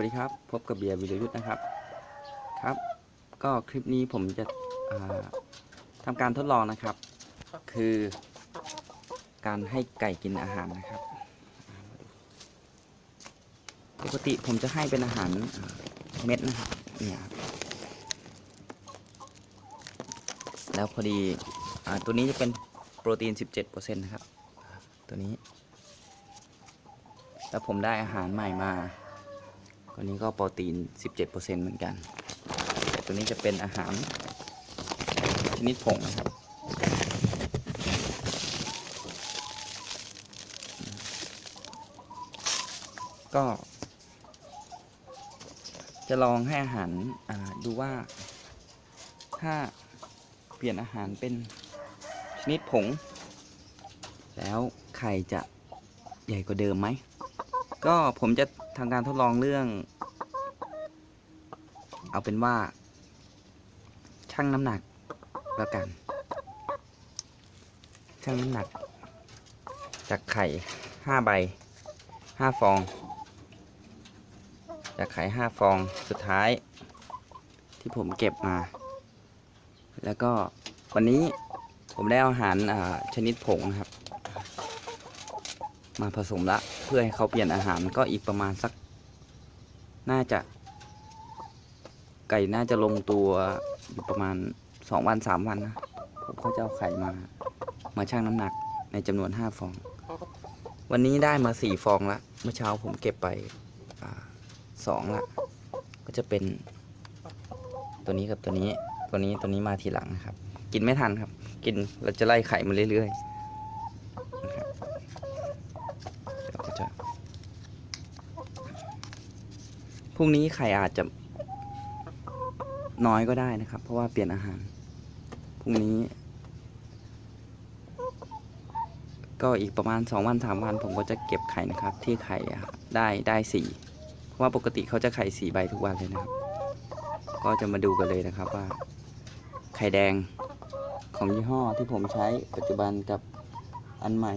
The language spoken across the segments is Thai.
วัสดีครับพบกับเบียร์วิรยุทธ์นะครับครับ ก็คลิปนี้ผมจะอ่าทำการทดลองนะครับ คือการให้ไก่กินอาหารนะครับ ปกติผมจะให้เป็นอาหารเม็ดนะครับเนี่ยครับแล้วพอดีอตัวนี้จะเป็นโปรตีน 17%นะครับ ตัวนี้ แล้วผมได้อาหารใหม่มา ตัวนี้ก็โปรตีน 17%เหมือนกัน แต่ตัวนี้จะเป็นอาหารชนิดผงนะครับ ก็ จะลองให้อาหารดูว่า ถ้าเปลี่ยนอาหารเป็นชนิดผง แล้วไข่จะใหญ่กว่าเดิมไหม ก็ผมจะทำการทดลองเรื่อง เอาเป็นว่า ชั่งน้ำหนักแล้วกัน ชั่งน้ำหนัก จากไข่ห้าใบห้าฟอง จากไข่ห้าฟองสุดท้าย ที่ผมเก็บมา แล้วก็วันนี้ผมได้เอาหารอ่าชนิดผงครับ มาผสมละ เพื่อให้เขาเปลี่ยนอาหารก็อีกประมาณสัก น่าจะ ไก่น่าจะลงตัวอยู่ประมาณสองวันสามวันนะผมก็จะเอาไข่มา มาชั่งน้ำหนักในจำนวนห้าฟอง วันนี้ได้มาสี่ฟองละเมื่อเช้าผมเก็บไปอสองละก็จะเป็น ตัวนี้กับตัวนี้ ตัวนี้ตัวนี้มาทีหลังนะครับ กินไม่ทันครับ กินเราจะไล่ไข่มาเรื่อยๆนะครับ เราก็จะ พรุ่งนี้ไข่อาจจะน้อยก็ได้นะครับ เพราะว่าเปลี่ยนอาหาร พรุ่งนี้ ก็อีกประมาณสองวันสามวัน ผมก็จะเก็บไข่นะครับ ที่ไข่ได้ได้สี่เพราะว่าปกติเขาจะไข่สี่ใบทุกวันเลยนะครับ ก็จะมาดูกันเลยนะครับว่า ไข่แดงของยี่ห้อที่ผมใช้ปัจจุบันกับอันใหม่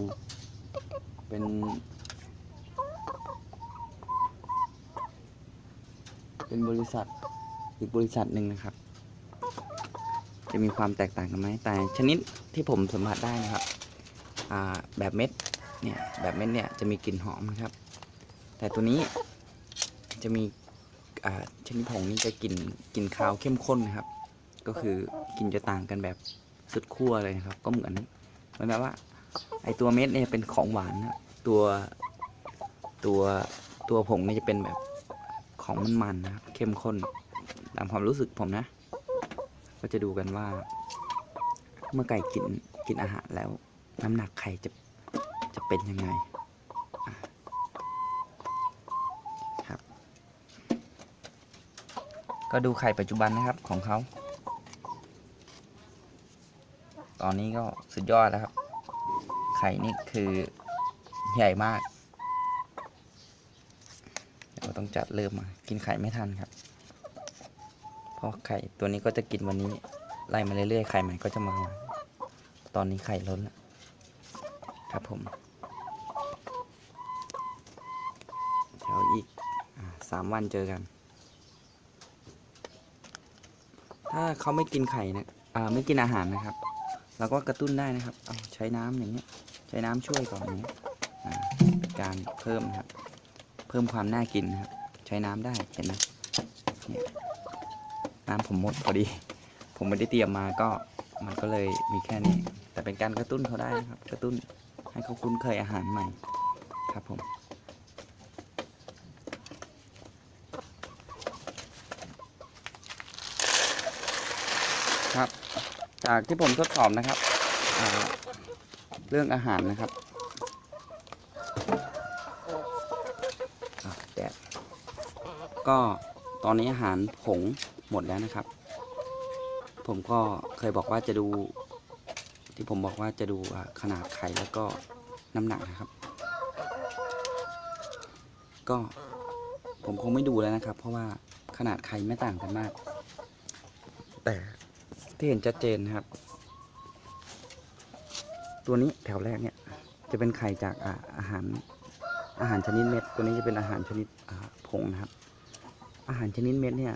เป็น เป็นบริษัทอีกบริษัทหนึ่งนะครับ จะมีความแตกต่างกันไหมแต่ชนิดที่ผมสัมผัสได้นะครับแบบเม็ดเนี่ยแบบเม็ดเนี่ยจะมีกลิ่นหอมนะครับ แต่ตัวนี้จะมีชนิดผงนี่จะกลิ่นกลิ่นคาวเข้มข้นนะครับ ก็คือกลิ่นจะต่างกันแบบสุดขั้วเลยนะครับ ก็เหมือนเหมือนแบบว่าไอตัวเม็ดเนี่ยเป็นของหวานนะตัวตัวตัวผงเนี่ยจะเป็นแบบ ของมันๆนะครับเข้มข้นตามความรู้สึกผมนะ ก็จะดูกันว่า เมื่อไก่กินกินอาหารแล้ว น้ำหนักไข่จะจะเป็นยังไงครับ ก็ดูไข่ปัจจุบันนะครับของเขาตอนนี้ก็สุดยอดแล้วครับ ไข่นี่คือใหญ่มาก เดี๋ยวต้องจัดเริ่มมา กินไข่ไม่ทันครับ เพราะไข่ตัวนี้ก็จะกินวันนี้ไล่มาเรื่อยๆ ไข่ใหม่ก็จะมา ตอนนี้ไข่ล้นแล้วครับผมเดี๋ยวอีกอสามวันเจอกัน ถ้าเขาไม่กินไข่นะอ่าไม่กินอาหารนะครับเราก็กระตุ้นได้นะครับ เอาใช้น้ำอย่างเงี้ย ใช้น้ำช่วยก่อนอย่างเงี้ยการเพิ่มนะครับ เพิ่มความน่ากินครับ ใช้น้ำได้เห็นไหมเนี่ยน้ำผมหมดพอดี ผมไม่ได้เตรียมมาก็มันก็เลยมีแค่นี้ แต่เป็นการกระตุ้นเขาได้ครับ กระตุ้นให้เขาคุ้นเคยอาหารใหม่ครับผมครับ จากที่ผมทดสอบนะครับ เรื่องอาหารนะครับอะแดด ก็ตอนนี้อาหารผงหมดแล้วนะครับ ผมก็เคยบอกว่าจะดู ที่ผมบอกว่าจะดูขนาดไข่แล้วก็น้ำหนักนะครับ ก็ผมคงไม่ดูแล้วนะครับ เพราะว่าขนาดไข่ไม่ต่างกันมาก แต่ที่เห็นชัดเจนนะครับ ตัวนี้แถวแรกเนี่ย จะเป็นไข่จากอาหารอาหารชนิดเม็ด ตัวนี้จะเป็นอาหารชนิดผงนะครับ อาหารชนิดเม็ดเนี่ย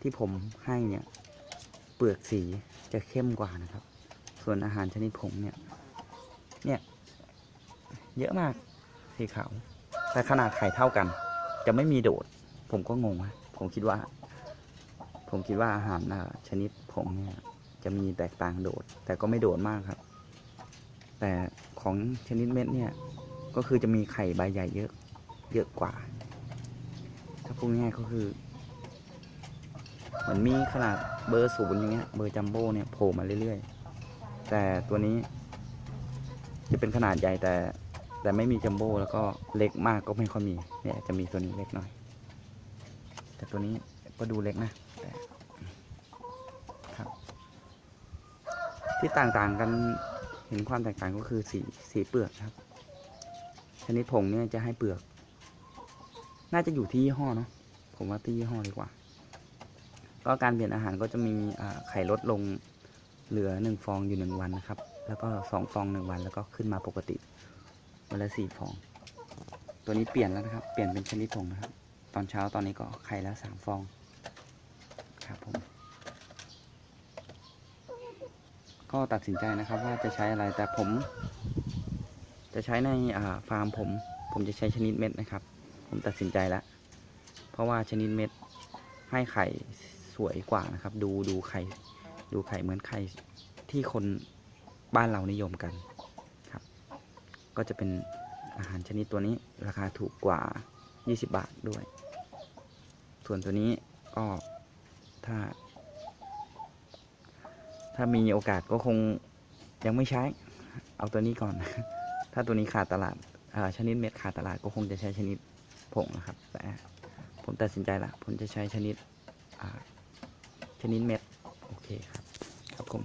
ที่ผมให้เนี่ย เปลือกสีจะเข้มกว่านะครับ ส่วนอาหารชนิดผงเนี่ย เนี่ย เยอะมากสีขาว แต่ขนาดไข่เท่ากัน จะไม่มีโดด ผมก็งงนะผมคิดว่า ผมคิดว่าอาหารชนิดผงเนี่ย จะมีแตกต่างโดด แต่ก็ไม่โดดมากครับ แต่ของชนิดเม็ดเนี่ย ก็คือจะมีไข่ใบใหญ่เยอะ เยอะกว่า ถ้าพูดง่ายๆก็คือ เหมือนมีขนาดเบอร์ศูนย์อย่างเงี้ย เบอร์จัมโบ้เนี่ยโผล่มาเรื่อยๆ แต่ตัวนี้ จะเป็นขนาดใหญ่แต่ แต่ไม่มีจัมโบ้แล้วก็เล็กมากก็ไม่ค่อยมี เนี่ยจะมีตัวนี้เล็กหน่อย แต่ตัวนี้ก็ดูเล็กนะแต่ครับที่ต่างๆกันเห็นความแตกต่างก็คือสีสีเปลือกครับชนิดผงเนี่ยจะให้เปลือก น่าจะอยู่ที่ยี่ห้อเนาะผมว่าที่ยี่ห้อดีกว่า ก็การเปลี่ยนอาหารก็จะมีไข่ลดลงเหลือหนึ่งฟองอยู่หนึ่งวันนะครับ แล้วก็สองฟองหนึ่งวันแล้วก็ขึ้นมาปกติวันละสี่ฟอง ตัวนี้เปลี่ยนแล้วนะครับ เปลี่ยนเป็นชนิดผงนะครับ ตอนเช้าตอนนี้ก็ไข่ละสามฟองครับผมก็ตัดสินใจนะครับว่าจะใช้อะไรแต่ผม จะใช้ในฟาร์มผม ผมจะใช้ชนิดเม็ดนะครับ ผมตัดสินใจแล้ว เพราะว่าชนิดเม็ดให้ไข่สวยกว่านะครับ ดูดูไข่ดูไข่เหมือนไข่ที่คนบ้านเรานิยมกันครับ ก็จะเป็นอาหารชนิดตัวนี้ราคาถูกกว่า 20 บาทด้วย ส่วนตัวนี้ก็ถ้า ถ้ามีโอกาสก็คงยังไม่ใช้ เอาตัวนี้ก่อน ถ้าตัวนี้ขาดตลาดชนิดเม็ดขาดตลาดก็คงจะใช้ชนิด ผงนะครับ แต่ผมตัดสินใจละผมจะใช้ชนิดชนิดเม็ด โอเคครับ ครับผม